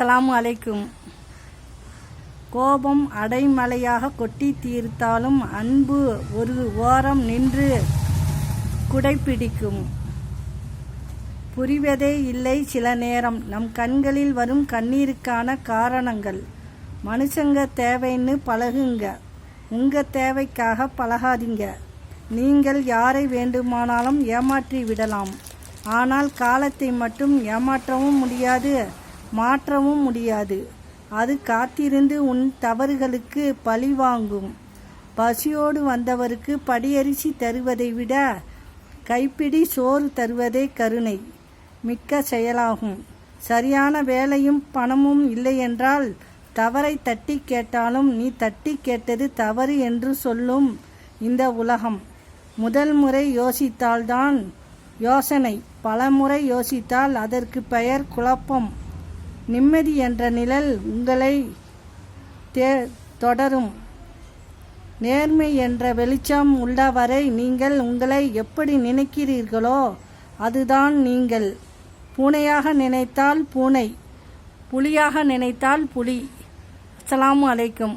அஸ்ஸலாமு அலைக்கும். கோபம் அடைமலையாக கொட்டி தீர்த்தாலும் அன்பு ஒரு ஓரம் நின்று குடைப்பிடிக்கும் புரிவதே இல்லை சில நேரம். நம் கண்களில் வரும் கண்ணீருக்கான காரணங்கள். மனுஷங்க தேவைன்னு பழகுங்க. உங்க தேவைக்காக பழகாதீங்க. நீங்கள் யாரை வேண்டுமானாலும் ஏமாற்றி விடலாம். ஆனால் காலத்தை மட்டும் ஏமாற்றவும் முடியாது. மாற்றவும் முடியாது. அது காத்திருந்து உன் தவறுகளுக்கு பழி வாங்கும் பசியோடு வந்தவருக்கு படியரிசி தருவதை விட கைப்பிடி சோறு தருவதே கருணை. மிக்க செயலாகும். சரியான வேலையும் பணமும் இல்லையென்றால் தவறை தட்டி கேட்டாலும் நீ தட்டி கேட்டது தவறு என்று சொல்லும் இந்த உலகம். முதல் முறை யோசித்தால்தான் யோசனை. பல முறை யோசித்தால் அதற்கு பெயர் குழப்பம். நிம்மதி என்ற நிழல் உங்களை தே தொடரும். நேர்மை என்ற வெளிச்சம் உள்ளவரை நீங்கள் உங்களை எப்படி நினைக்கிறீர்களோ அதுதான் நீங்கள். பூனையாக நினைத்தால் பூனை புலியாக நினைத்தால் புலி. அஸ்லாம் அலைக்கும்.